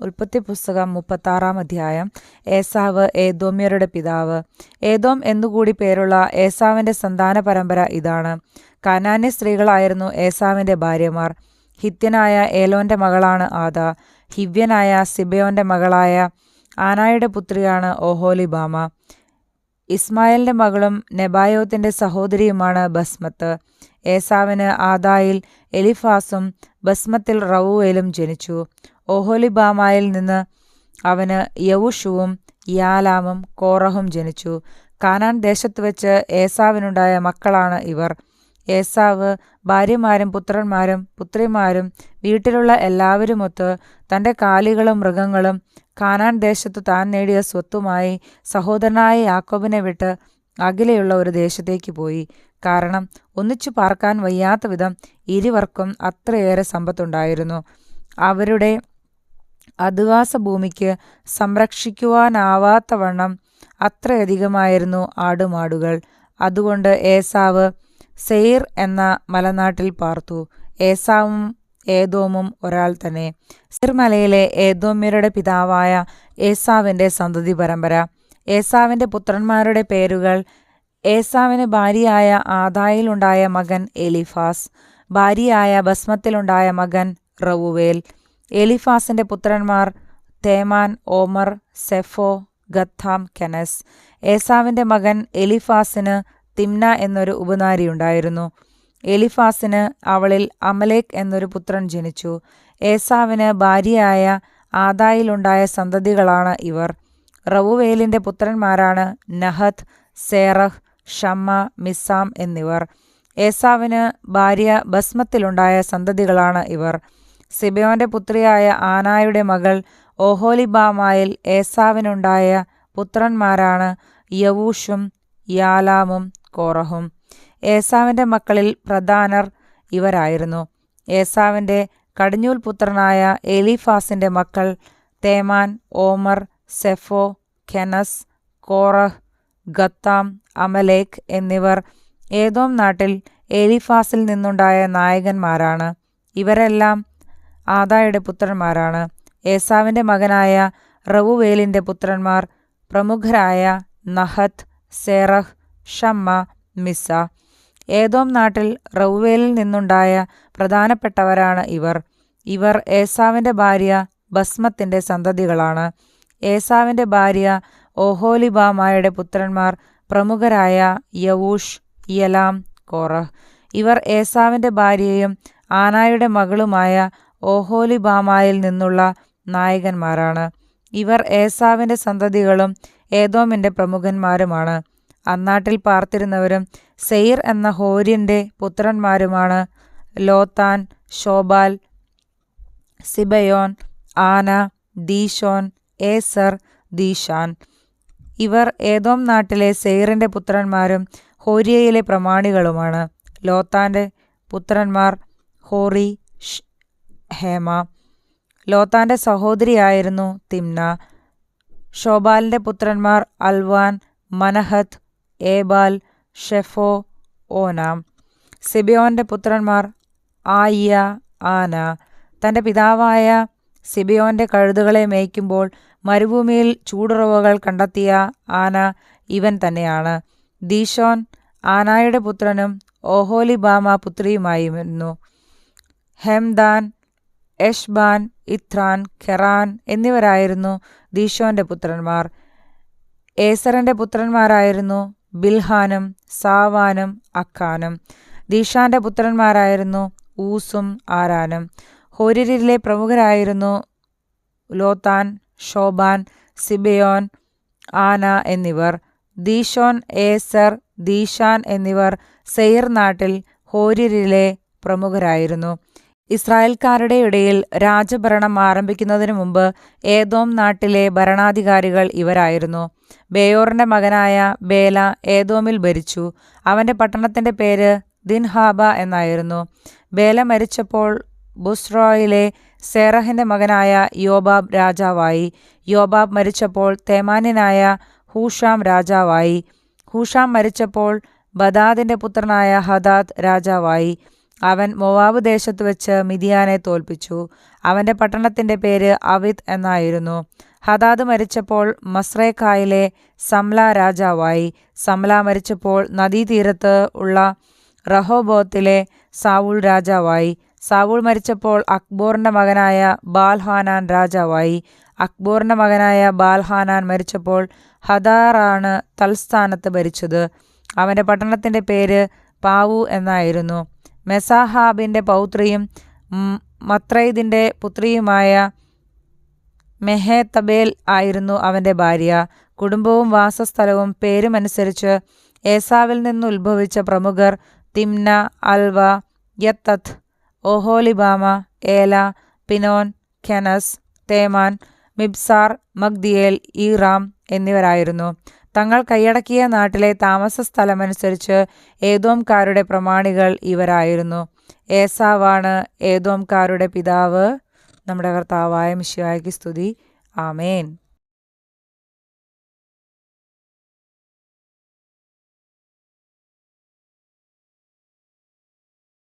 ഉൽപ്പത്തി പുസ്തകം മുപ്പത്താറാം അധ്യായം. ഏസാവ് ഏതോമ്യരുടെ പിതാവ്. ഏതോം എന്നുകൂടി പേരുള്ള ഏസാവിന്റെ സന്താന പരമ്പര ഇതാണ്. കനാന്യ സ്ത്രീകളായിരുന്നു ഏസാവിന്റെ ഭാര്യമാർ. ഹിത്യനായ ഏലോന്റെ മകളാണ് ആദ. ഹിവ്യനായ സിബയോന്റെ മകളായ ആനായുടെ പുത്രിയാണ് ഓഹോലിബാമ. ഇസ്മായലിന്റെ മകളും നെബായോത്തിന്റെ സഹോദരിയുമാണ് ബസ്മത്ത്. ഏസാവിന് ആദായിൽ എലിഫാസും ബസ്മത്തിൽ റവുവേലും ജനിച്ചു. ഓഹോലിബാമായിൽ നിന്ന് അവന് യവുഷുവും യാലാമും കോറഹും ജനിച്ചു. കാനാൻ ദേശത്ത് വെച്ച് ഏസാവിനുണ്ടായ മക്കളാണ് ഇവർ. ഏസാവ് ഭാര്യമാരും പുത്രന്മാരും പുത്രിമാരും വീട്ടിലുള്ള എല്ലാവരുമൊത്ത് തന്റെ കാലികളും മൃഗങ്ങളും കാനാൻ ദേശത്ത് താൻ നേടിയ സ്വത്തുമായി സഹോദരനായ യാക്കോബിനെ വിട്ട് അകലെയുള്ള ഒരു ദേശത്തേക്ക് പോയി. കാരണം ഒന്നിച്ചു പാർക്കാൻ വയ്യാത്ത വിധം ഇരുവർക്കും അത്രയേറെ സമ്പത്തുണ്ടായിരുന്നു. അവരുടെ അധിവാസ ഭൂമിക്ക് സംരക്ഷിക്കുവാനാവാത്തവണ്ണം അത്രയധികമായിരുന്നു ആടുമാടുകൾ. അതുകൊണ്ട് ഏസാവ് സെയിർ എന്ന മലനാട്ടിൽ പാർത്തു. ഏസാവും ഏതോമും ഒരാൾ തന്നെ. സിർമലയിലെ ഏതോമ്യരുടെ പിതാവായ ഏസാവിന്റെ സന്തതി പരമ്പര. ഏസാവിന്റെ പുത്രന്മാരുടെ പേരുകൾ ഏസാവിന് ഭാര്യയായ ആദായിലുണ്ടായ മകൻ എലിഫാസ് ഭാര്യയായ ഭസ്മത്തിലുണ്ടായ മകൻ റവുവേൽ എലിഫാസിന്റെ പുത്രന്മാർ തേമാൻ ഓമർ സെഫോ ഗത്താം കെനസ്. ഏസാവിന്റെ മകൻ എലിഫാസിന് തിംന എന്നൊരു ഉപനാരിയുണ്ടായിരുന്നു എലിഫാസിന് അവളിൽ അമലേക് എന്നൊരു പുത്രൻ ജനിച്ചു. ഏസാവിന് ഭാര്യയായ ആദായിലുണ്ടായ സന്തതികളാണ് ഇവർ. റവുവേലിന്റെ പുത്രന്മാരാണ് നഹത്ത് സേറഹ് ഷമ്മ മിസാം എന്നിവർ. ഏസാവിന് ഭാര്യ ഭസ്മത്തിലുണ്ടായ സന്തതികളാണ് ഇവർ. സിബയോന്റെ പുത്രിയായ ആനായുടെ മകൾ ഓഹോലിബാമായിൽ ഏസാവിനുണ്ടായ പുത്രന്മാരാണ് യവൂഷും യാലാമും കോറഹും. ഏസാവിന്റെ മക്കളിൽ പ്രധാനർ ഇവരായിരുന്നു. ഏസാവിന്റെ കടിഞ്ഞൂൽ പുത്രനായ എലിഫാസിന്റെ മക്കൾ തേമാൻ ഓമർ സെഫോ ഖെനസ് കോറഹ് ഗത്താം അമലേക് എന്നിവർ ഏതോം നാട്ടിൽ എലിഫാസിൽ നിന്നുണ്ടായ നായകന്മാരാണ്. ഇവരെല്ലാം ആദായുടെ പുത്രന്മാരാണ്. ഏസാവിന്റെ മകനായ റവുവേലിന്റെ പുത്രന്മാർ പ്രമുഖരായ നഹത്ത് സേറഹ് ഷമ്മ മിസ ഏതോം നാട്ടിൽ റവുവേലിൽ നിന്നുണ്ടായ പ്രധാനപ്പെട്ടവരാണ് ഇവർ. ഇവർ ഏസാവിന്റെ ഭാര്യ ഭസ്മത്തിന്റെ സന്തതികളാണ്. ഏസാവിന്റെ ഭാര്യ ഓഹോലിബാമായുടെ പുത്രന്മാർ പ്രമുഖരായ യവൂഷ് യലാം കോറഹ്. ഇവർ ഏസാവിന്റെ ഭാര്യയും ആനായുടെ മകളുമായ ഓഹോലിബാമായിൽ നിന്നുള്ള നായകന്മാരാണ്. ഇവർ ഏസാവിന്റെ സന്തതികളും ഏതോമിന്റെ പ്രമുഖന്മാരുമാണ്. അന്നാട്ടിൽ പാർത്തിരുന്നവരും സെയിർ എന്ന ഹോര്യന്റെ പുത്രന്മാരുമാണ്. ലോത്താൻ ഷോബാൽ സിബയോൻ ആന ദീഷോൻ ഏസർ ദീഷാൻ ഇവർ ഏതോം നാട്ടിലെ സെയിറിന്റെ പുത്രന്മാരും ഹോരിയയിലെ പ്രമാണികളുമാണ്. ലോത്താന്റെ പുത്രന്മാർ ഹോറി ഹേമ. ലോത്താന്റെ സഹോദരിയായിരുന്നു തിംന ഷോബാലിന്റെ പുത്രന്മാർ അൽവാൻ മനഹത്ത് ഏബാൽ ഷെഫോ ഓനാം. സിബിയോന്റെ പുത്രന്മാർ ആയിയ ആന. തന്റെ പിതാവായ സിബിയോന്റെ കഴുതുകളെ മേയ്ക്കുമ്പോൾ മരുഭൂമിയിൽ ചൂടുറവുകൾ കണ്ടെത്തിയ ആന ഇവൻ തന്നെയാണ്. ദീഷോൻ ആനായുടെ പുത്രനും ഓഹോലിബാമ പുത്രിയുമായിരുന്നു. ഹെംദാൻ എഷ്ബാൻ ഇത്രാൻ ഖെറാൻ എന്നിവരായിരുന്നു ദീഷോന്റെ പുത്രന്മാർ. ഏസറിന്റെ പുത്രന്മാരായിരുന്നു ബിൽഹാനും സാവാനും അക്കാനും ദീഷാന്റെ പുത്രന്മാരായിരുന്നു ഊസും ആരാനും. ഹോരിരിലെ പ്രമുഖരായിരുന്നു ലോത്താൻ ഷോബാൻ സിബയോൻ ആന എന്നിവർ. ദീഷോൻ ഏസർ ദീഷാൻ എന്നിവർ സെയിർ നാട്ടിൽ ഹോരിരിലെ പ്രമുഖരായിരുന്നു. ഇസ്രായേൽക്കാരുടെ ഇടയിൽ രാജഭരണം ആരംഭിക്കുന്നതിനു മുമ്പ് ഏതോം നാട്ടിലെ ഭരണാധികാരികൾ ഇവരായിരുന്നു. ബേയോറിന്റെ മകനായ ബേല ഏതോമിൽ ഭരിച്ചു. അവന്റെ പട്ടണത്തിന്റെ പേര് ദിൻഹാബ എന്നായിരുന്നു. ബേല മരിച്ചപ്പോൾ ബുസ്രോയിലെ സേറഹിന്റെ മകനായ യോബാബ് രാജാവായി. യോബാബ് മരിച്ചപ്പോൾ തേമാന്യനായ ഹൂഷാം രാജാവായി. ഹൂഷാം മരിച്ചപ്പോൾ ബദാദിന്റെ പുത്രനായ ഹദാദ് രാജാവായി. അവൻ മൊവാബ് ദേശത്ത് വെച്ച് മിതിയാനെ തോൽപ്പിച്ചു. അവന്റെ പട്ടണത്തിന്റെ പേര് അവിത് എന്നായിരുന്നു. ഹദാദ് മരിച്ചപ്പോൾ മസ്രേഖായിലെ സംല രാജാവായി. സംല മരിച്ചപ്പോൾ നദീതീരത്ത് ഉള്ള റഹോബോത്തിലെ സാവൂൾ രാജാവായി. സാവൂൾ മരിച്ചപ്പോൾ അക്ബോറിന്റെ മകനായ ബാൽഹാനാൻ രാജാവായി. അക്ബോറിന്റെ മകനായ ബാൽഹാനാൻ മരിച്ചപ്പോൾ ഹദാറാണ് തൽസ്ഥാനത്ത് ഭരിച്ചത്. അവന്റെ പട്ടണത്തിന്റെ പേര് പാവു എന്നായിരുന്നു. മെസാഹാബിന്റെ പൗത്രിയും മത്രൈദിന്റെ പുത്രിയുമായ മെഹേതബേൽ ആയിരുന്നു അവന്റെ ഭാര്യ. കുടുംബവും വാസസ്ഥലവും പേരുമനുസരിച്ച് ഏസാവിൽ നിന്ന് ഉത്ഭവിച്ച പ്രമുഖർ തിംന അൽവ യത്തത്ത് ഓഹോലിബാമ ഏല പിനോൻ കെനസ് തേമാൻ മിബ്സാർ മഗ്ദിയേൽ ഈറാം എന്നിവരായിരുന്നു. തങ്ങൾ കൈയടക്കിയ നാട്ടിലെ താമസ സ്ഥലമനുസരിച്ച് ഏതോംകാരുടെ പ്രമാണികൾ ഇവരായിരുന്നു. ഏസാവാണ് ഏതോംകാരുടെ പിതാവ്. നമ്മുടെ കർത്താവായ മിശിവായ്ക്ക് സ്തുതി. ആമേൻ.